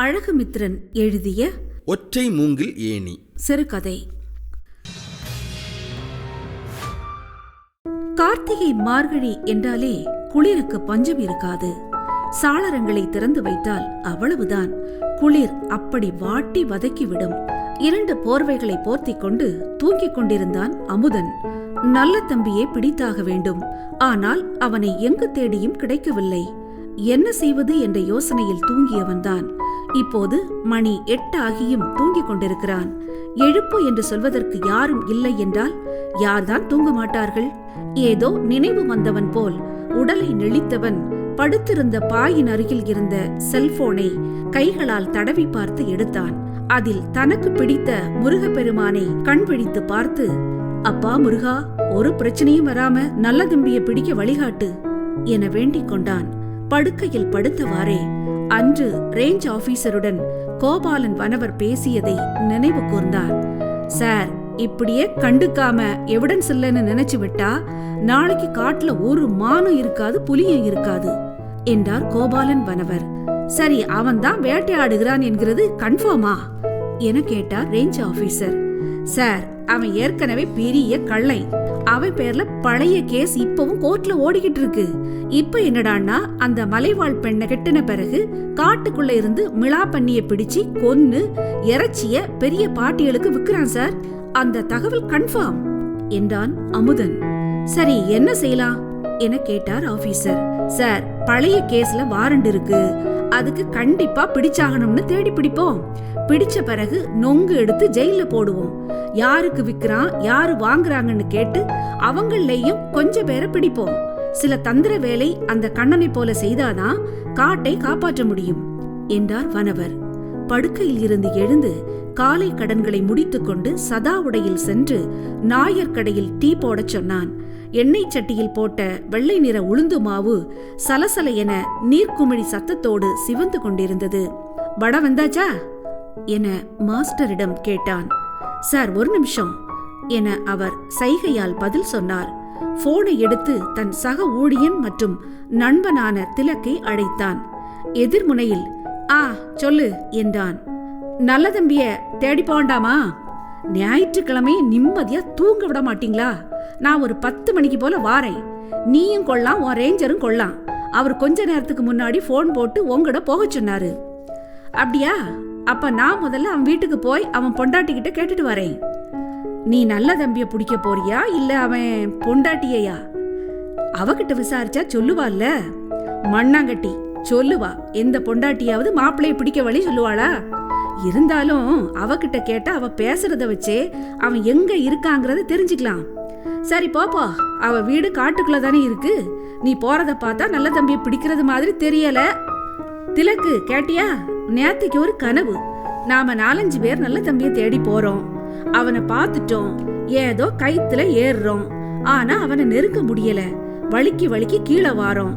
அழகுமித்திரன் எழுதிய ஒற்றை மூங்கில் ஏணி. சிறுகதை. கார்த்திகை மார்கழி என்றாலே குளிருக்கு பஞ்சம் இருக்காது. சாளரங்களை திறந்து வைத்தால் அவ்வளவுதான். குளிர் அப்படி வாட்டி வதக்கிவிடும். இரண்டு போர்வைகளை போர்த்திக் கொண்டு தூங்கிக் கொண்டிருந்தான் அமுதன். நல்ல தம்பியை பிடித்தாக வேண்டும். ஆனால் அவனை எங்கு தேடியும் கிடைக்கவில்லை. என்ன செய்வது என்ற யோசனையில் தூங்கியவன்தான் இப்போது மணி எட்டு ஆகியும் தூங்கிக் கொண்டிருக்கிறான். எழுப்பு என்று சொல்வதற்கு யாரும் இல்லை என்றால் யார்தான் தூங்க மாட்டார்கள்? ஏதோ நினைவு வந்தவன் போல் உடலை நெளித்தவன் படுத்திருந்த பாயின் அருகில் இருந்த செல்போனை கைகளால் தடவி பார்த்து எடுத்தான். அதில் தனக்கு பிடித்த முருகப்பெருமானை கண் விழித்து பார்த்து அப்பா முருகா ஒரு பிரச்சனையும் வராம நல்ல தம்பிய பிடிக்க வழிகாட்டு என வேண்டிக் கொண்டான். படுக்கையில் படுத்தவாறே அன்று ரேஞ்ச் ஆபீசருடன் கோபாலன் வனவர் பேசியதை நினைவு கூர்ந்தார். சார் இப்படியே கண்டுக்காம எவிடன்ஸ் இல்லைன்னு நினைச்சு விட்டா நாளைக்கு காட்டுல ஒரு மானும் இருக்காது புலியும் இருக்காது என்றார் கோபாலன் வனவர். சரி அவன் தான் வேட்டையாடுகிறான் என்கிறது கன்ஃபார்மா என கேட்டார் ரேஞ்ச் ஆபீசர் சார் அவன் ஏற்கனவே பெரிய கள்ளை. அவன் பேர்ல பழைய கேஸ் இப்பவும் கோர்ட்ல ஓடிக்கிட்டு இருக்கு. இப்ப என்னடான்னா அந்த மலைவாழ் பெண்ணை கெட்டின பிறகு காட்டுக்குள்ள இருந்து மிளா பண்ணிய பிடிச்சு கொன்னு இறைச்சிய பெரிய பாட்டியலுக்கு விக்கிறான் சார். அந்த தகவல் கன்ஃபார்ம் என்றான் அமுதன். சரி என்ன செய்யலாம்? என கேட்டார் ஆபீசர் சார் பழைய கேஸ்ல வாரண்ட் இருக்கு. அதுக்கு கண்டிப்பா பிடிச்சாகணும்னு தேடி பிடிப்போம். பிடிச்ச பிறகு நொங்கு எடுத்து ஜெயில போடுவோம். யாருக்கு விக்கிறான் யாரு வாங்குறாங்கன்னு கேட்டு அவங்களையும் கொஞ்ச பேரை பிடிப்போம். சில தந்திர வேலை அந்த கண்ணனை போல செய்தாதான் காட்டை காப்பாற்ற முடியும் என்றார் வனவர். படுக்கையில் இருந்து எழுந்து காலை கடன்களை முடித்துக்கொண்டு சதா உடையில் சென்று நாயர் கடையில் டீ போடச் சொன்னான். எண்ணெய் சட்டியில் போட்ட வெள்ளை நிற உளுந்து மாவு சலசல என நீர்க்குமிழி சத்தத்தோடு சிவந்து கொண்டிருந்தது. வட வந்தாச்சா? என மாஸ்டரிடம் கேட்டான். சார் ஒரு நிமிஷம் என அவர் சைகையால் பதில் சொன்னார். போனை எடுத்து தன் சக ஊழியன் மற்றும் நண்பனான திலக்கை அழைத்தான். எதிர்முனையில் ஆ சொல்லு என்றான். நல்ல தம்பிய தேடி போண்டாமா? ஞாயிற்றுக்கிழமை நிம்மதியா தூங்க விட மாட்டீங்களா? நான் ஒரு பத்து மணிக்கு போல வாரேன். நீயும் கொள்ளலாம் உன் ரேஞ்சரும் கொள்ளலாம். அவர் கொஞ்ச நேரத்துக்கு முன்னாடி ஃபோன் போட்டு உங்கட போக சொன்னாரு. அப்படியா? அப்ப நான் முதல்ல அவன் வீட்டுக்கு போய் அவன் பொண்டாட்டிக்கிட்ட கேட்டுட்டு வரேன். நீ நல்ல தம்பிய பிடிக்க போறியா? இல்ல அவன் பொண்டாட்டியையா? அவகிட்ட விசாரிச்சா சொல்லுவாள்ல மண்ணாங்கட்டி சொல்லுவா எந்த பொண்டாட்டியாவது மாப்பிள்ளைய பிடிக்க வழி சொல்லுவாளா? இருந்தாலும் அவகிட்ட கேட்டா அவ பேசுறத வச்சே அவன் எங்க இருக்காங்கறத தெரிஞ்சுக்கலாம். சரி போப்போ அவ வீடு காட்டுக்குள்ள தானே இருக்கு. நீ போறத பார்த்தா நல்ல தம்பியை பிடிக்கிறது மாதிரி தெரியல. திலக்கு கேட்டியா? நேத்திக்கு ஒரு கனவு. நாம நாலஞ்சு பேர் நல்ல தம்பியை தேடி போறோம். அவனை பார்த்துட்டோம். ஏதோ கைத்துல ஏறுறோம். ஆனா அவனை நெருங்க முடியல. வலிக்கு வலிக்கு கீழே வாரோம்.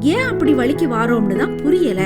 ஏன் அப்படி வலிக்கு வாரோம்னு தான் புரியல.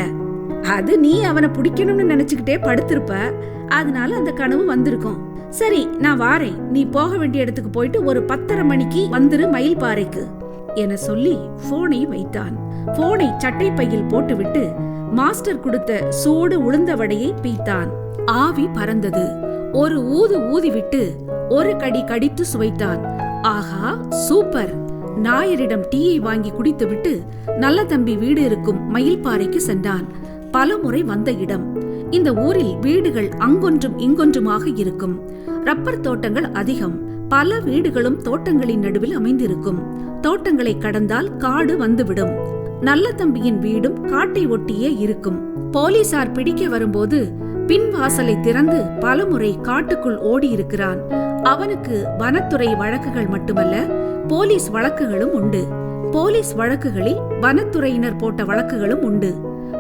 அது நீ அவனை பிடிக்கணும்னு நினைச்சுக்கிட்டே படுத்திருப்ப. அதனால அந்த கனவு வந்திருக்கும். சரி நான் வாரேன். நீ போக வேண்டிய இடத்துக்கு போயிட்டு ஒரு பத்தரை மணிக்கு வந்துரு மயில் பாறைக்கு என சொல்லி போனை வைத்தான். போனை சட்டை பையில் போட்டுவிட்டு மாஸ்டர் கொடுத்த சூடு உளுந்த வடையை பீத்தான் ஆவி பறந்தது. ஒரு ஊது ஊதிவிட்டு ஒரு கடி கடித்து சுவைத்தான். ஆஹா சூப்பர். நாயரிடம் டீயை வாங்கி குடித்துவிட்டு நல்ல தம்பி வீடு இருக்கும் மயில்பாறைக்கு சென்றான். பல முறை வந்த இடம். இந்த ஊரில் வீடுகள் அங்கொன்றும் இங்கொன்றுமாக இருக்கும். ரப்பர் தோட்டங்கள் அதிகம். பல வீடுகளும் தோட்டங்களின் நடுவில் அமைந்திருக்கும். தோட்டங்களை கடந்தால் காடு வந்துவிடும். நல்ல தம்பியின் வீடும் காட்டை ஒட்டியே இருக்கும். போலீசார் பிடிக்க வரும்போது பின் வாசலை திறந்து பலமுறை காட்டுக்குள் ஓடியிருக்கிறான். அவனுக்கு வனத்துறை வழக்குகள் மட்டுமல்ல போலீஸ் வழக்குகளும் உண்டு. போலீஸ் வழக்குகளில் வனத்துறையினர் போட்ட வழக்குகளும் உண்டு.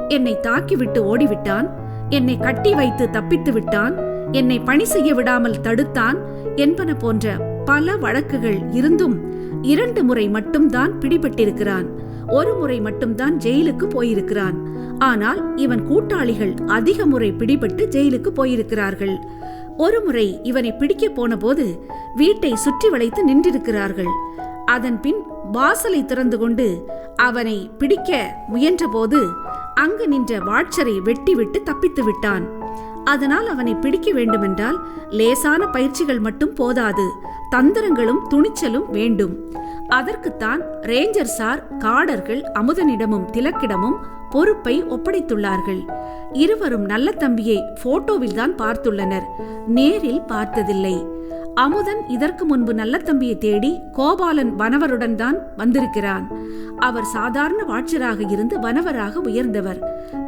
என்னை தாக்கிவிட்டு ஓடிவிட்டான் என்னை கட்டி வைத்து தப்பித்து விட்டான் என்னை பணி செய்ய விடாமல் தடுத்தான் என்பன போன்ற பல வழக்குகள் இருந்தும் இரண்டு முறை மட்டும்தான் பிடிபட்டிருக்கிறான். ஒரு முறை மட்டும்தான் ஜெயிலுக்கு போயிருக்கிறான். ஆனால் இவன் கூட்டாளிகள் அதிக முறை பிடிபட்டு ஜெயிலுக்கு போயிருக்கிறார்கள். ஒரு முறை இவனை பிடிக்க போனபோது வீட்டை சுற்றி வளைத்து நின்றிருக்கிறார்கள். அதன் பின் வாசலை திறந்து கொண்டு அவனை பிடிக்க முயன்றபோது அங்கு நின்ற வாட்சரை வெட்டிவிட்டு தப்பித்து விட்டான். அதனால் அவனை பிடிக்க வேண்டுமென்றால் லேசான பயிற்சிகள் மட்டும் போதாது தந்திரங்களும் துணிச்சலும் வேண்டும். அதற்குத்தான் ரேஞ்சர் சார் காடர்கள் அமுதனிடமும் திலக்கிடமும் பொறுப்பை ஒப்படைத்துள்ளார்கள். இருவரும் நல்ல தம்பியை போட்டோவில் தான் பார்த்துள்ளனர். நேரில் பார்த்ததில்லை. அமுதன் இதற்கு முன்பு நல்ல தம்பியை தேடி கோபாலன் வனவருடன் தான் வந்திருக்கிறான். அவர் சாதாரண வாட்சராக இருந்து வனவராக உயர்ந்தவர்.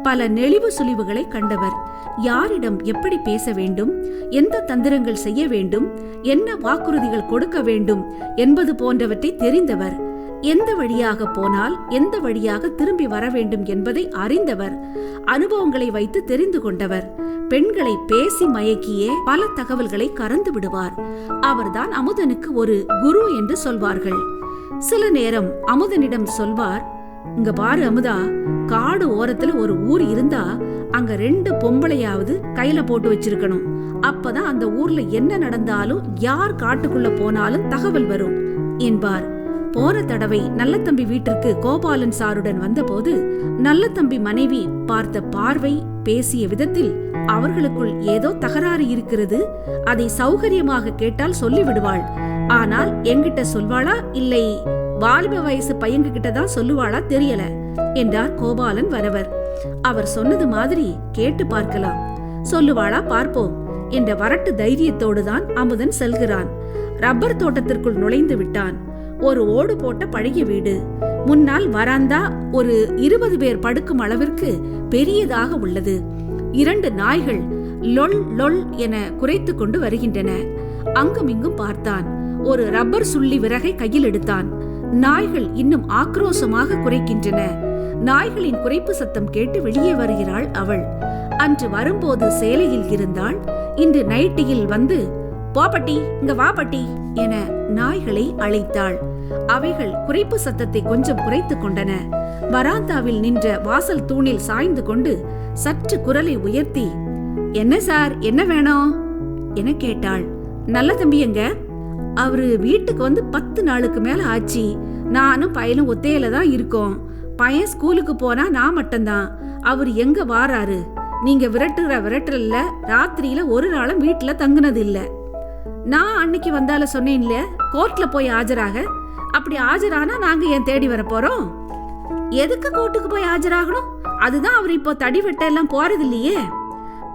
பல நெளிவு சுழிவுகளை கண்டவர். யாரிடம் எப்படி பேச வேண்டும்? எந்த தந்திரங்கள் செய்ய வேண்டும்? என்ன வாக்குறுதிகள் கொடுக்க வேண்டும்? என்பது போன்றவற்றை தெரிந்தவர். எந்த வழியாக போனால் எந்த வழியாக திரும்பி வர வேண்டும் என்பதை அறிந்தவர் அனுபவங்களை வைத்து தெரிந்து கொண்டவர். பெண்களை பேசி மயக்கியே பல தகவல்களை கறந்து விடுவார். அவர்தான் அமுதனுக்கு ஒரு குரு என்று சொல்வார்கள். சில நேரம் அமுதனிடம் சொல்வார் இங்க பாரு அமுதா காடு ஓரத்துல ஒரு ஊர் இருந்தா அங்க ரெண்டு பொம்பளையாவது கையில போட்டு வச்சிருக்கணும். அப்பதான் அந்த ஊர்ல என்ன நடந்தாலும் யார் காட்டுக்குள்ள போனாலும் தகவல் வரும் என்பார். போன தடவை நல்லத்தம்பி வீட்டிற்கு கோபாலன் சாருடன் வந்தபோது நல்லத்தம்பி மனைவி பார்த்த பார்வை பேசிய விதத்தில் அவர்களுக்குள் ஏதோ தகராறு இருக்கிறது. அதை சௌகரியமாக கேட்டால் சொல்லிவிடுவாள். ஆனால் என்கிட்ட சொல்வாளா? இல்லை. வாலிப வயசு பையங்க கிட்ட தான் சொல்லுவாளா? தெரியல என்றார் கோபாலன் வரவர். அவர் சொன்னது மாதிரி கேட்டு பார்க்கலாம். சொல்லுவாளா? பார்ப்போம் என்ற வரட்டு தைரியத்தோடு தான் அமுதன் செல்கிறான். ரப்பர் தோட்டத்திற்குள் நுழைந்து விட்டான். ஒரு ஓடு போட்ட பழைய வீடு. முன்னால் வராந்தா ஒரு இருபது பேர் படுக்கும் அளவிற்கு பெரியதாக உள்ளது. இரண்டு நாய்கள் லொல் லொல் என குறைத்து கொண்டு வருகின்றன. அங்குமிங்கும் பார்த்தான். ஒரு ரப்பர் சுள்ளி விறகை கையில் எடுத்தான். நாய்கள் இன்னும் ஆக்ரோஷமாக குறைக்கின்றன நாய்களின் குறைப்பு சத்தம் கேட்டு வெளியே வருகிறாள் அவள். அன்று வரும்போது சேலையில் இருந்தாள். இன்று நைட்டியில் வந்து போபட்டி இங்க வாபட்டி என நாய்களை அழைத்தாள். அவைகள் குறைப்பு சத்தத்தை கொஞ்சம் குறைத்துக் கொண்டன. வராந்தாவில் நின்ற வாசல் தூணில் சாய்ந்து கொண்டு சற்று குரலை உயர்த்தி என்ன சார் என்ன வேணும்? என கேட்டாள். நல்ல தம்பி எங்க அவரு வீட்டுக்கு வந்து பத்து நாளுக்கு மேல ஆச்சு. நானும் பையனும் ஒத்தையில தான் இருக்கோம். பையன் ஸ்கூலுக்கு போனா நான் மட்டும்தான். அவர் எங்க வாராரு? நீங்க விரட்டுற விரட்டுறல்ல ராத்திரியில ஒரு நாளும் வீட்டுல தங்குனது இல்ல நான் அன்னைக்கு வந்தால சொன்னேன்ல கோர்ட்ல போய் ஆஜராக? அப்படி ஆஜரானா நாங்க ஏன் தேடி வர போறோம்? எதுக்கு கோர்ட்டுக்கு போய் ஆஜராகணும்? அதுதான் அவர் இப்போ தடி வெட்ட எல்லாம் போறது இல்லையே.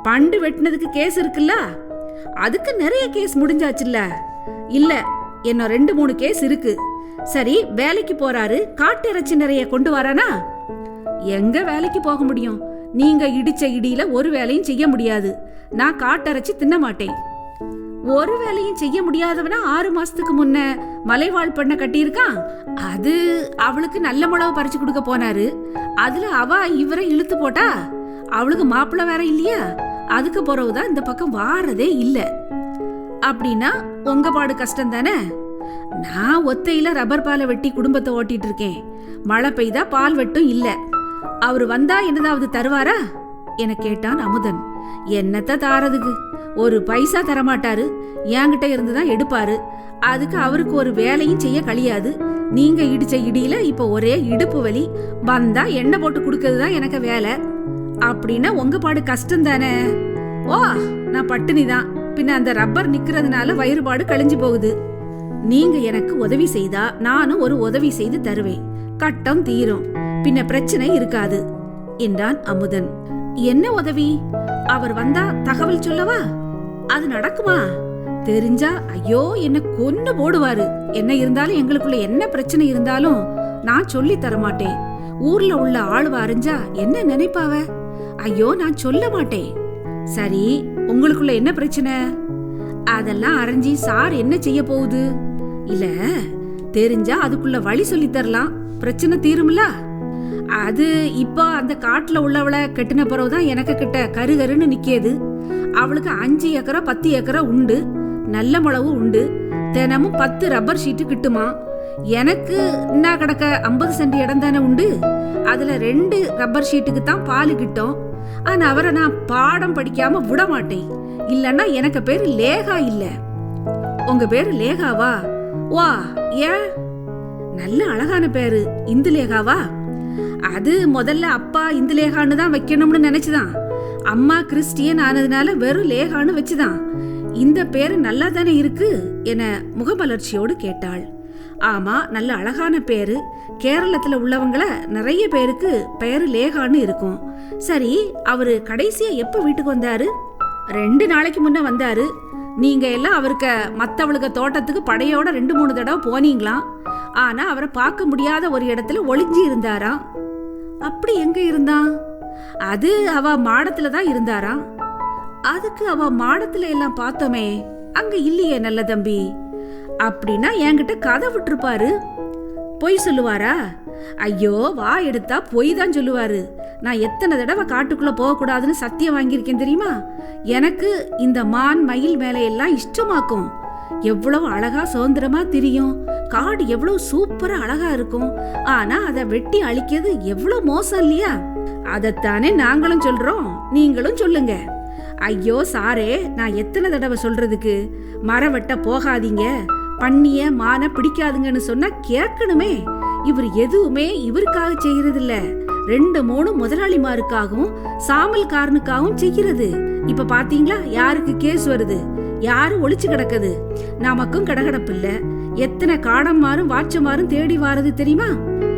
பண்டு வெட்டினதுக்கு கேஸ் இருக்குல்ல? அதுக்கு நிறைய கேஸ் முடிஞ்சாச்சுல்ல? இல்ல இன்னும் ரெண்டு மூணு கேஸ் இருக்கு. சரி வேலைக்கு போறாரு காட்டு இறைச்சி நிறைய கொண்டு வரானா? எங்க வேலைக்கு போக முடியும்? நீங்க இடிச்ச இடியில ஒரு வேலையும் செய்ய முடியாது. நான் காட்டரைச்சி தின்ன மாட்டேன் ஒரு வேலையும் செய்ய முடியாதவனா ஆறு மாசத்துக்கு முன்ன மலைவாழ் பண்ண கட்டியிருக்கான்? அது அவளுக்கு நல்ல மிளகு பறிச்சு கொடுக்க போனாரு. அதுல அவ இவரை இழுத்து போட்டா? அவளுக்கு மாப்பிள்ளை வேற இல்லையா? அதுக்கு பிறகுதான் இந்த பக்கம் வாரதே இல்ல. அப்படின்னா உங்க பாடு கஷ்டம் தானே? நான் ஒத்தையில ரப்பர் பாலை வெட்டி குடும்பத்தை ஓட்டிட்டு இருக்கேன். மழை பெய்தா பால் வெட்டும் இல்ல. அவர் வந்தா என்னதாவது தருவாரா? என கேட்டான் அமுதன். என்னத்த தாரதுக்கு? ஒரு பைசா தரமாட்டாரு. என்கிட்ட இருந்து தான் எடுப்பாரு. அதுக்கு அவருக்கு ஒரு வேலையும் செய்ய கழியாது. நீங்க இடிச்ச இடியில இப்ப ஒரே இடுப்பு வலி. வந்தா எண்ணெய் போட்டு கொடுக்கறது தான் எனக்கு வேலை. அப்படின்னா உங்க பாடு கஷ்டம் தானே ஓ நான் பட்டினி தான் பின்ன அந்த ரப்பர் நிக்கிறதுனால வயிறுபாடு கழிஞ்சு போகுது. நீங்க எனக்கு உதவி செய்தா நானும் ஒரு உதவி செய்து தருவேன். கட்டம் தீரும். பின்ன பிரச்சனை இருக்காது. என்றான் அமுதன். என்ன உதவி? அவர் வந்தா தகவல் சொல்லவா? அது நடக்குமா? தெரிஞ்சா ஐயோ என்ன கொன்னு போடுவாரு. என்ன இருந்தாலும் எங்களுக்குள்ள என்ன பிரச்சனை இருந்தாலும் நான் சொல்லி தர மாட்டேன். ஊர்ல உள்ள ஆளுவ அறிஞ்சா என்ன நினைப்பாவ? ஐயோ நான் சொல்ல மாட்டேன். சரி உங்களுக்குள்ள என்ன பிரச்சனை? அதெல்லாம் அரைஞ்சி சார் என்ன செய்ய போகுது? இல்ல தெரிஞ்சா அதுக்குள்ள வழி சொல்லி தரலாம். பிரச்சனை தீரும்ல? அது இப்போ அந்த காட்டில் உள்ளவளை கெட்டின பிறகுதான் எனக்கு கிட்ட கருகருன்னு நிக்கியது அவளுக்கு அஞ்சு ஏக்கரா பத்து ஏக்கரா உண்டு. நல்ல மிளவு உண்டு. தினமும் பத்து ரப்பர் ஷீட்டு கிட்டுமா? எனக்கு என்ன கிடக்க ஐம்பது சென்ட் இடம் தானே உண்டு? அதில் ரெண்டு ரப்பர் ஷீட்டுக்கு தான் பால் கிட்டோம். ஆனால் அவரை நான் பாடம் படிக்காமல் விட மாட்டேன். இல்லைன்னா எனக்கு பேர் லேகா இல்லை. உங்கள் பேர் லேகாவா? வா ஏன்? நல்ல அழகான பேரு. இந்து லேகாவா? அது முதல்ல அப்பா இந்து லேகான்னு தான் வைக்கணும்னு நினைச்சுதான். அம்மா கிறிஸ்டியன் ஆனதுனால வெறும் லேகான்னு வச்சுதான். இந்த பேரு நல்லா தானே இருக்கு என முகமலர்ச்சியோடு கேட்டாள். ஆமா நல்ல அழகான பேரு. கேரளத்துல உள்ளவங்கள நிறைய பேருக்கு பெயரு லேகான்னு இருக்கும். சரி அவரு கடைசியா எப்ப வீட்டுக்கு வந்தாரு? ரெண்டு நாளைக்கு முன்ன வந்தாரு. நீங்க எல்லாம் அவருக்கு மற்றவளுக்கு தோட்டத்துக்கு படையோட ரெண்டு மூணு தடவை போனீங்களாம். ஆனா அவரை பார்க்க முடியாத ஒரு இடத்துல ஒளிஞ்சி இருந்தாராம். அப்படி எங்க இருந்தான் அது அவ மாடத்துல தான் இருந்தாராம் அதுக்கு அவ மாடத்துல எல்லாம் பார்த்தோமே அங்க இல்லையே நல்ல தம்பி. அப்படின்னா என்கிட்ட கதை விட்டுருப்பாரு. பொய் சொல்லுவாரா? ஐயோ வா எடுத்தா பொய் தான் சொல்லுவாரு. நான் எத்தனை தடவை காட்டுக்குள்ள போகக்கூடாதுன்னு சத்தியம் வாங்கியிருக்கேன் தெரியுமா? எனக்கு இந்த மான் மயில் மேலே எல்லாம் இஷ்டமாக்கும். எவ்வளவு அழகா சுதந்திரமா தெரியும். காடு எவ்வளவு சூப்பரா அழகா இருக்கும். ஆனா அதை வெட்டி அழிக்கிறது எவ்வளவு மோசம் இல்லையா? அதைத்தானே நாங்களும் சொல்றோம். நீங்களும் சொல்லுங்க. ஐயோ சாரே நான் எத்தனை தடவை சொல்றதுக்கு? மரம் வெட்ட போகாதீங்க. பண்ணிய மான பிடிக்காதுங்கன்னு சொன்னா கேட்கணுமே. இவர் எதுவுமே இவருக்காக செய்யறது இல்ல ரெண்டு மூணு முதலாளிமாருக்காகவும் சாமல்காரனுக்காகவும் செய்கிறது இப்ப பாத்தீங்களா? யாருக்கு கேஸ் வருது? யாரும் ஒளிச்சு கிடக்குது. நமக்கும் கடகடப்பு இல்ல எத்தனை காடம்மாரும் வாச்சமாரும் தேடி வாரது தெரியுமா?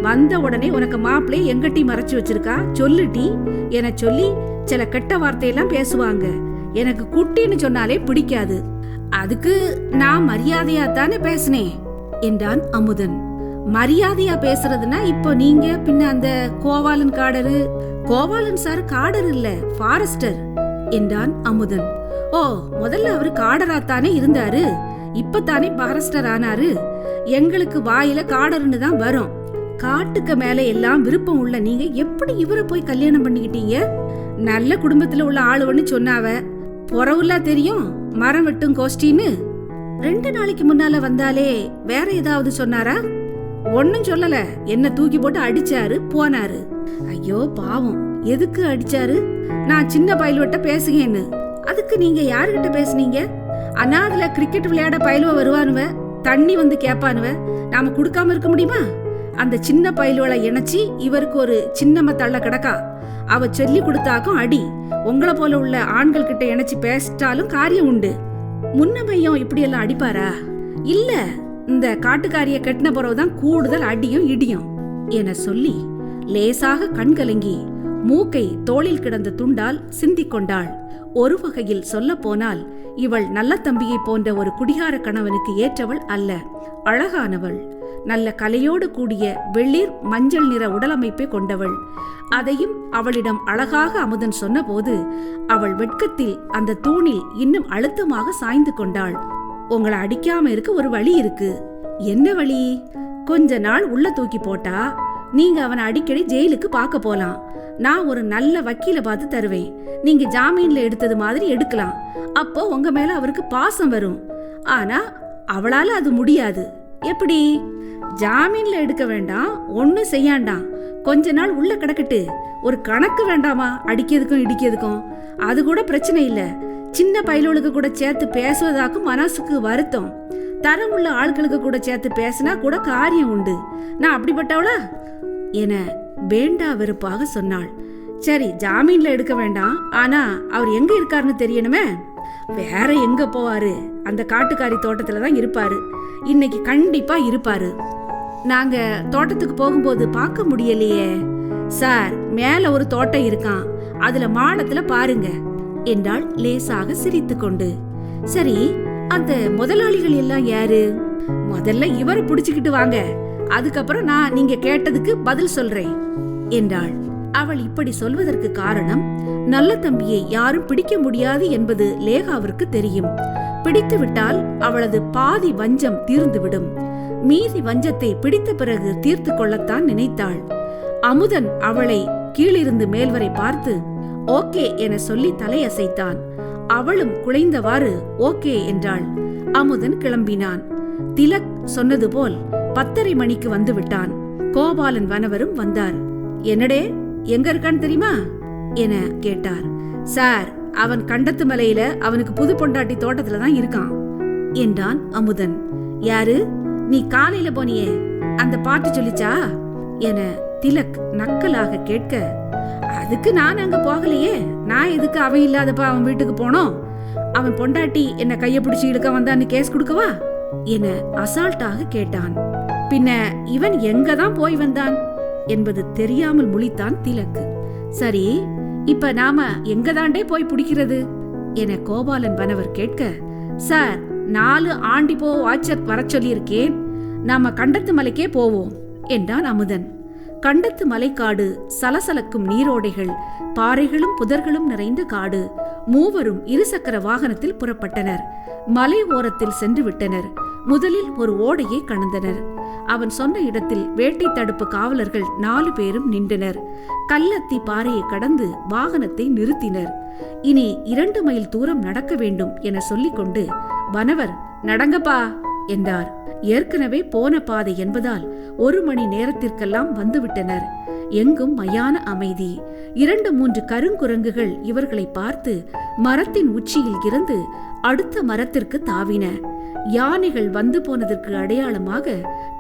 வந்த உடனே உனக்கு மாப்பிள்ளை எங்கட்டி மறைச்சு வச்சிருக்கா? சொல்லுட்டி என சொல்லி சில கெட்ட வார்த்தையெல்லாம் பேசுவாங்க. எனக்கு குட்டின்னு சொன்னாலே பிடிக்காது. அதுக்கு நான் மரியாதையா தானே பேசினேன் என்றான் அமுதன். மரியாதையா பேசுறதுனா இப்போ நீங்க பின்ன அந்த கோவாலன் காடரு? கோவாலன் சார் காடர் இல்ல ஃபாரஸ்டர். என்றான் அமுதன். ஓ முதல்ல அவரு காடராத்தானே இருந்தாரு. இப்பதானே ஃபாரஸ்டர் ஆனாரு எங்களுக்கு வாயில காடர்னு தான் வரும். காட்டுக்கு மேல எல்லாம் விருப்பம் உள்ள நீங்க எப்படி இவரை போய் கல்யாணம் பண்ணிக்கிட்டீங்க? நல்ல குடும்பத்துல உள்ள ஆளுவன்னு சொன்னாவ. பொறவுலா தெரியும் மரம் வெட்டும் கோஷ்டின்னு. ரெண்டு நாளைக்கு முன்னால வந்தாலே வேற ஏதாவது சொன்னாரா? ஒன்னும் சொல்லல. என்ன தூக்கி போட்டு அடிச்சாரு போனாரு. ஐயோ பாவம். எதுக்கு அடிச்சாரு? நான் சின்ன பயலுவட்ட பேசுகேன்னு. அதுக்கு நீங்க யாருகிட்ட பேசுனீங்க? அனாதுல கிரிக்கெட் விளையாட பயலுவ வருவானுவ? தண்ணி வந்து கேப்பானுவ? நாம கொடுக்காம இருக்க முடியுமா? அந்த சின்ன பயலுவளை இணைச்சி இவருக்கு ஒரு சின்னம்ம தள்ள கிடக்கா? அவ சொல்லி கொடுத்தாக்கும் அடி. உங்களை போல உள்ள ஆண்கள் கிட்ட இணைச்சி பேசிட்டாலும் காரியம் உண்டு. முன்னமையும் இப்படி எல்லாம் அடிப்பாரா? இல்ல இந்த காட்டுக்காரிய கட்டின பிறகுதான் கூடுதல் அடியும் இடியும். என சொல்லி லேசாக கண் கலங்கி மூக்கை தோளில் கிடந்த துண்டால் சிந்திக் கொண்டாள். ஒரு வகையில் சொல்ல போனால் இவள் நல்ல தம்பியை போன்ற ஒரு குடிகார கணவனுக்கு ஏற்றவள் அல்ல. அழகானவள். நல்ல கலையோடு கூடிய வெளிர் மஞ்சள் நிற உடலமைப்பை கொண்டவள். அதையும் அவளிடம் அழகாக அமுதன் சொன்னபோது அவள் வெட்கத்தில் அந்த தூணில் இன்னும் அழுத்தமாக சாய்ந்து கொண்டாள். உங்களை அடிக்காம இருக்க ஒரு வழி இருக்கு. என்ன வழி? கொஞ்ச நாள் உள்ள தூக்கி போட்டா நீங்க அவனை அடிக்கடி ஜெயிலுக்கு பார்க்க போலாம். நான் ஒரு நல்ல வக்கீல பார்த்து தருவேன். நீங்க ஜாமீன்ல எடுத்தது மாதிரி எடுக்கலாம். அப்போ உங்க மேல அவருக்கு பாசம் வரும். ஆனா அவளால அது முடியாது. எப்படி? ஜாமீன்ல எடுக்க வேண்டாம் ஒன்னும் செய்யாண்டாம். கொஞ்ச நாள் உள்ள கிடக்கட்டு. ஒரு கணக்கு வேண்டாமா? அடிக்கிறதுக்கும் இடிக்கிறதுக்கும். அது கூட பிரச்சனை இல்ல. சின்ன பயலுகளுக்கு கூட சேர்த்து பேசுவதாக்கும் மனசுக்கு வருத்தம். தரம் உள்ள ஆட்களுக்கு கூட சேர்த்து பேசினா கூட காரியம் உண்டு. நான் அப்படிப்பட்டவளா? என வேண்டா வெறுப்பாக சொன்னாள். சரி ஜாமீன்ல எடுக்க வேண்டாம். ஆனா அவர் எங்க இருக்காருன்னு தெரியணுமே? வேற எங்க போவாரு? அந்த காட்டுக்காரி தோட்டத்துல தான் இருப்பாரு. இன்னைக்கு கண்டிப்பா இருப்பாரு. நாங்க தோட்டத்துக்கு போகும்போது பார்க்க முடியலையே. சார் மேல ஒரு தோட்டம் இருக்கான் அதுல மாடத்துல பாருங்க. என்றாள் லேசாக சிரித்துக்கொண்டு. சரி அந்த முதலாளிகள் எல்லாம் யாரு? முதல்ல இவரை புடிச்சுக்கிட்டு வாங்க. அதுக்கப்புறம் நான் நீங்க கேட்டதுக்கு பதில் சொல்றேன் என்றாள். அவள் இப்படி சொல்வதற்கு காரணம் நல்ல தம்பியை யாரும் பிடிக்க முடியாது என்பது லேகாவிற்கு தெரியும். பிடித்து விட்டால் அவளது பாதி வஞ்சம் தீர்ந்துவிடும். மீதி வஞ்சத்தை பிடித்த பிறகு தீர்த்து கொள்ளத்தான் நினைத்தாள். அமுதன் அவளை கீழிருந்து மேல்வரை பார்த்து ஓகே என சொல்லி தலையசைத்தான். அவளும் குலைந்தவாறு ஓகே என்றாள். அமுதன் கிளம்பினான். திலக் சொன்னது போல் பத்தரை மணிக்கு வந்து விட்டான் கோபாலன் வனவரும் வந்தார். என்னடே எங்க இருக்கான்னு தெரியுமா? என கேட்டார். சார் அவன் கண்டத்து மலையில அவனுக்கு புது பொண்டாட்டி தோட்டத்துல தான் இருக்கான் என்றான் அமுதன். யாரு? நீ காலையில போனியே. அந்த பாட்டு சொல்லிச்சா? என திலக் நக்கலாக கேட்க அதுக்கு நான் அங்க போகலையே. நான் எதுக்கு அவன் இல்லாதப்ப அவன் வீட்டுக்கு போனோம்? அவன் பொண்டாட்டி என்ன கைய பிடிச்சி இழுக்க வந்தான்னு கேஸ் கொடுக்கவா? என அசால்ட்டாக கேட்டான். பின்ன இவன் எங்க தான் போய் வந்தான்? என்பது தெரியாமல் முழித்தான் திலக்கு சரி இப்ப நாம எங்க தாண்டே போய் பிடிக்கிறது? என கோபாலன் வனவர் கேட்க சார் நாலு ஆண்டி போ வாட்சர் வர சொல்லியிருக்கேன். நாம கண்டத்து மலைக்கே போவோம் என்றான் அமுதன். கண்டத்து மலைக்காடு சலசலக்கும் நீரோடைகள் பாறைகளும் புதர்களும் நிறைந்த காடு மூவரும் இருசக்கர வாகனத்தில் புறப்பட்டனர். மலை ஓரத்தில் சென்று விட்டனர். முதலில் ஒரு ஓடையை கடந்தனர் அவன் சொன்ன இடத்தில் வேட்டை தடுப்பு காவலர்கள் நாலு பேரும் நின்றனர். கல்லத்தி பாறையை கடந்து வாகனத்தை நிறுத்தினர். இனி இரண்டு மைல் தூரம் நடக்க வேண்டும் என சொல்லிக்கொண்டு வனவர் நடங்கப்பா என்றார். ஏற்கனவே போன பாதை என்பதால் ஒரு மணி நேரத்திற்கெல்லாம் வந்துவிட்டனர். எங்கும் மயான அமைதி. இரண்டு மூன்று கருங்குரங்குகள் இவர்களை பார்த்து மரத்தின் உச்சியில் இருந்து அடுத்த மரத்திற்கு தாவின. யானைகள் வந்து போனதற்கு அடையாளமாக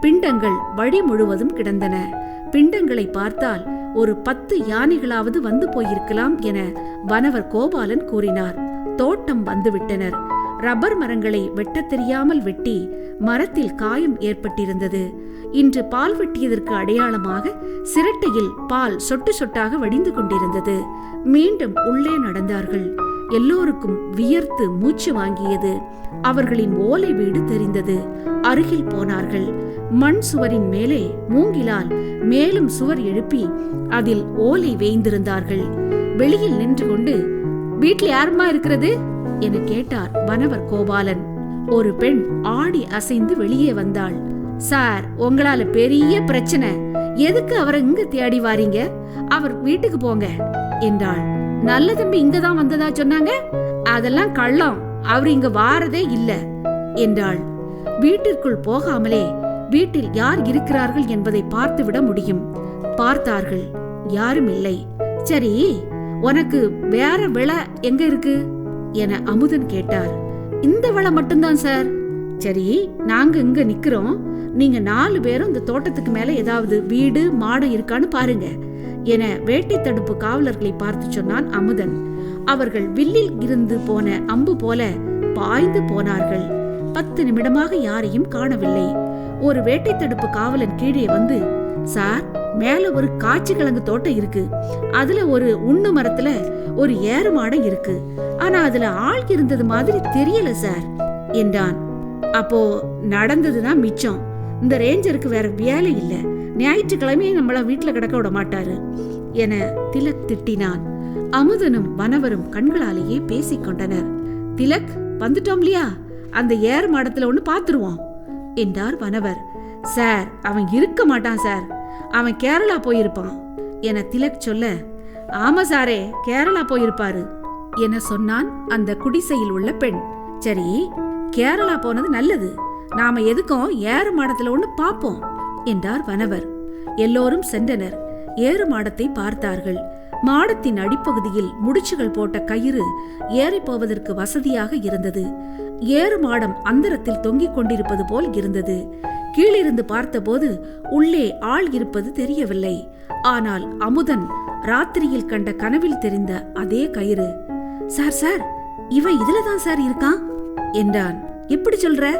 பிண்டங்கள் வழி முழுவதும் கிடந்தன. பிண்டங்களை பார்த்தால் ஒரு பத்து யானைகளாவது வந்து போயிருக்கலாம் என வனவர் கோபாலன் கூறினார். தோட்டம் வந்துவிட்டனர். ரப்பர் மரங்களை வெட்டத் தெரியாமல் வெட்டி மரத்தில் காயம் ஏற்பட்டிருந்தது. இன்று பால் வெட்டியதற்கு அடையாளமாக சிரட்டையில் பால் சொட்டு சொட்டாக வடிந்து கொண்டிருந்தது. மீண்டும் உள்ளே நடந்தார்கள். எல்லோருக்கும் வியர்த்து மூச்சு வாங்கியது. அவர்களின் ஓலை வீடு தெரிந்தது. அருகில் போனார்கள். மண் சுவரின் மேலே மூங்கிலால் மேலும் சுவர் எழுப்பி அதில் ஓலை வேய்ந்திருந்தார்கள். வெளியில் நின்று கொண்டு வீட்டில் யாருமா இருக்கிறது? என கேட்டார் வனவர் கோபாலன். ஒரு பெண் ஆடி அசைந்து வெளியே வந்தாள். சார் உங்களால பெரிய பிரச்சனை. எதுக்கு அவரை இங்க தேடி வாரீங்க? அவர் வீட்டுக்கு போங்க என்றாள். நல்ல தம்பி இங்க தான் வந்ததா சொன்னாங்க? அதெல்லாம் கள்ளம். அவர் இங்க வாரதே இல்ல என்றாள். வீட்டிற்குள் போகாமலே வீட்டில் யார் இருக்கிறார்கள் என்பதை பார்த்துவிட முடியும். பார்த்தார்கள். யாரும் இல்லை. சரி உனக்கு வேற விலை எங்க இருக்கு? என அமுதன் கேட்டார். இந்த வளம் மட்டும்தான் சார் சரி நாங்க இங்க நிக்கிறோம். நீங்க நாலு பேரும் இந்த தோட்டத்துக்கு மேல ஏதாவது வீடு மாடம் இருக்கான்னு பாருங்க என வேட்டை தடுப்பு காவலர்களை பார்த்து சொன்னான் அமுதன். அவர்கள் வில்லில் இருந்து போன அம்பு போல பாய்ந்து போனார்கள். பத்து நிமிடமாக யாரையும் காணவில்லை. ஒரு வேட்டை தடுப்பு காவலன் கீழே வந்து சார் மேல ஒரு காய்ச்சி கிழங்கு தோட்டம் இருக்கு. அதுல ஒரு உண்ணு மரத்துல ஒரு ஏறு மாடம் இருக்கு. ஆனா அதுல ஆள் இருந்தது மாதிரி தெரியல சார் என்றான். அப்போ நடந்ததுதான் மிச்சம். இந்த ரேஞ்சருக்கு வேற வேலை இல்ல. ஞாயிற்றுக்கிழமையும் நம்மள வீட்டுல கிடக்க விட மாட்டாரு என திலக் திட்டினான். அமுதனும் வனவரும் கண்களாலேயே பேசிக் கொண்டனர். திலக் வந்துட்டோம் இல்லையா? அந்த ஏர் மாடத்துல ஒண்ணு பாத்துருவோம் என்றார் வனவர் சார் அவன் இருக்க மாட்டான் சார். அவன் கேரளா போயிருப்பான். என திலக் சொல்ல ஆமா சாரே கேரளா போயிருப்பாரு என சொன்னான் அந்த குடிசையில் உள்ள பெண். சரி கேரளா போனது நல்லது. நாம எதுக்கும் ஏறு மாடத்துல ஒண்ணு பாப்போம் என்றார் வனவர். எல்லோரும் சென்றனர். ஏறு மாடத்தை பார்த்தார்கள். மாடத்தின் அடிப்பகுதியில் முடிச்சுகள் போட்ட கயிறு ஏறி போவதற்கு வசதியாக இருந்தது. ஏறு மாடம் அந்தரத்தில் தொங்கிக் கொண்டிருப்பது போல் இருந்தது. கீழிருந்து பார்த்தபோது உள்ளே ஆள் இருப்பது தெரியவில்லை. ஆனால் அமுதன் ராத்திரியில் கண்ட கனவில் தெரிந்த அதே கயிறு. சார் சார் இவன் இதுலதான் சார் இருக்கான் என்றான். எப்படி சொல்ற?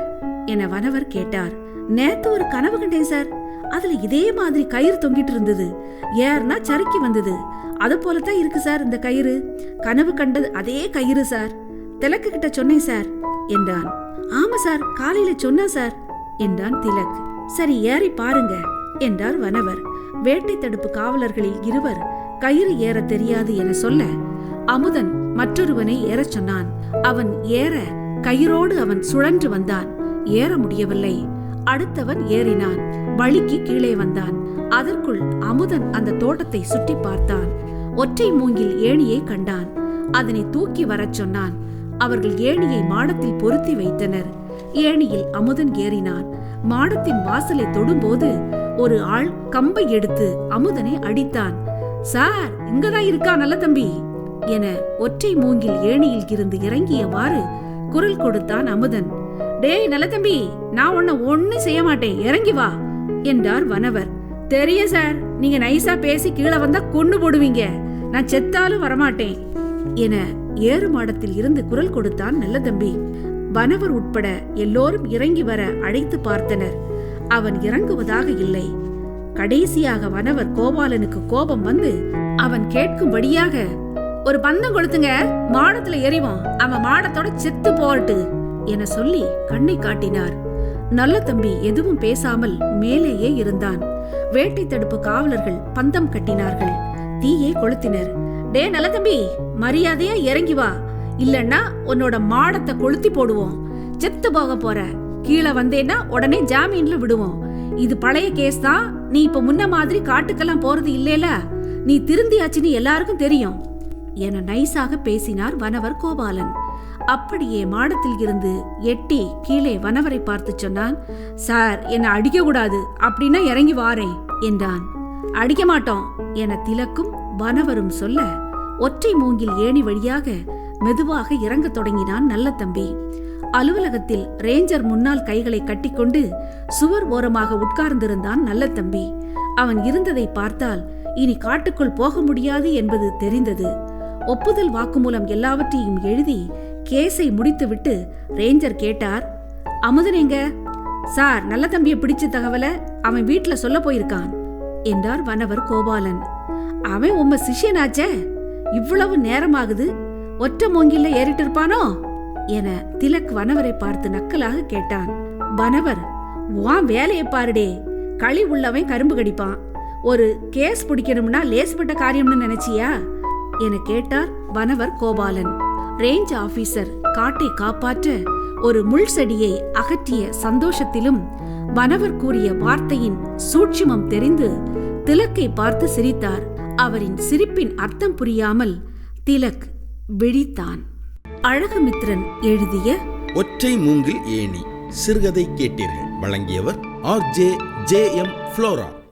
என வனவர் கேட்டார். நேத்து ஒரு கனவு கண்டேன் சார். அதுல இதே மாதிரி கயிறு தொங்கிட்டு இருந்தது. ஏர்னா சறுக்கி வந்தது. அது போலத்தான் இருக்கு சார் இந்த கயிறு. கனவு கண்டது அதே கயிறு சார். திலக்கு கிட்ட சொன்னேன் சார் என்றான். ஆமா சார் காலையில சொன்னா சார் என்றான் திலக். சரி ஏறி பாருங்க என்றார் வனவர். வேட்டை தடுப்பு காவலர்களில் இருவர் கயிறு ஏற தெரியாது என சொல்ல அமுதன் மற்றொருவனை ஏறச் சொன்னான். அவன் ஏற கயிறோடு அவன் சுழன்று வந்தான். ஏற முடியவில்லை. அடுத்தவன் ஏறினான். வழிக்கு கீழே வந்தான். அதற்குள் அமுதன் அந்த தோட்டத்தை சுற்றி பார்த்தான். ஒற்றை மூங்கில் ஏணியை கண்டான். அதனை தூக்கி வரச் சொன்னான். அவர்கள் ஏணியை மாடத்தில் பொருத்தி வைத்தனர். ஏணியில் அமுதன் ஏறினான். மாடத்தின் வாசலை தொடும்போது ஒரு ஆள் கம்பை எடுத்து அமுதனை அடித்தான். சார் இங்கதான் இருக்கா நல்ல தம்பி? என ஒற்றை மூங்கில் ஏணியில் இருந்து இறங்கியவாறு குரல் கொடுத்தான் அமுதன். டேய் நல்ல தம்பி நான் உன்னை ஒன்னும் செய்ய மாட்டேன். இறங்கி வா என்றார் வனவர். தெரியும் சார் நீங்க நைஸா பேசி கீழே வந்தா கொண்டு போடுவீங்க. நான் செத்தாலும் வரமாட்டேன் என ஏறு மாடத்தில் இருந்து குரல் கொடுத்தான் நல்ல தம்பி. வனவர் உட்பட எல்லோரும் இறங்கி வர அழைத்து பார்த்தனர். அவன் இறங்குவதாக இல்லை. கடைசியாக வனவர் கோபாலனுக்கு கோபம் வந்து அவன் கேட்கும்படியாக ஒரு பந்தம் கொடுத்துங்க மாடத்துல எறிவான் அவன் மாடத்தோட செத்து போட்டு என சொல்லி கண்ணை காட்டினார். நல்ல தம்பி எதுவும் பேசாமல் மேலேயே இருந்தான். வேட்டை தடுப்பு காவலர்கள் பந்தம் கட்டினார்கள். தீயை கொளுத்தினர். டே நல்ல தம்பி மரியாதையா இறங்கி வா. இல்லன்னா உன்னோட மாடத்தை கொளுத்தி போடுவோம். செத்து போக போற. கீழே வந்தேன்னா உடனே ஜாமீன்ல விடுவோம். இது பழைய கேஸ் தான். நீ இப்ப முன்ன மாதிரி காட்டுக்கெல்லாம் போறது இல்லேல. நீ திருந்தியாச்சுன்னு எல்லாருக்கும் தெரியும். என நைஸாக பேசினார் வனவர் கோபாலன். அப்படியே மாடத்தில் இருந்து எட்டி கீழே வனவரை பார்த்து சொன்னான் சார் என்னை அடிக்க கூடாது அப்படின்னா இறங்கி வாரேன் என்றான். அடிக்க மாட்டோம் என திலக்கும் வனவரும் சொல்ல ஒற்றை மூங்கில் ஏணி வழியாக மெதுவாக இறங்கத் தொடங்கினான் நல்ல தம்பி. அலுவலகத்தில் ரேஞ்சர் முன்னால் கைகளை கட்டிக்கொண்டு சுவர் ஓரமாக உட்கார்ந்திருந்தான் நல்ல தம்பி. அவன் இருந்ததை பார்த்தால் இனி காட்டுக்குள் போக முடியாது என்பது தெரிந்தது. ஒப்புதல் வாக்குமூலம் எல்லாவற்றையும் எழுதி கேஸை முடித்துவிட்டு ரேஞ்சர் கேட்டார் அமுதனேங்க சார் நல்ல தம்பியை பிடிச்ச தகவலை அவன் வீட்டில் சொல்ல போயிருக்கான் என்றார் வனவர் கோபாலன். அவன் உம்ம சிஷ்யனாச்சே இவ்வளவு நேரமாகுது ஒற்ற மூங்கில ஏறிட்டு இருப்பானோ? என திலக் வனவரை பார்த்து நக்கலாக கேட்டான். வனவர் உன் வேலையை பாருடே களி உள்ளவன் கரும்பு கடிப்பான் ஒரு கேஸ் பிடிக்கணும்னா லேஸ்பட்ட காரியம்னு நினைச்சியா? என கேட்டார் வனவர் கோபாலன். ரேஞ்ச் ஆபீசர் காட்டை காப்பாற்ற ஒரு முள் செடியை அகற்றிய சந்தோஷத்திலும் வனவர் கூறிய வார்த்தையின் சூட்சுமம் தெரிந்து திலக்கை பார்த்து சிரித்தார். அவரின் சிரிப்பின் அர்த்தம் புரியாமல் திலக் விழித்தான். அழகமித்ரன் எழுதிய ஒற்றை மூங்கில் ஏணி சிறுகதை கேட்டீர்கள். வழங்கியவர் R J J M Flora.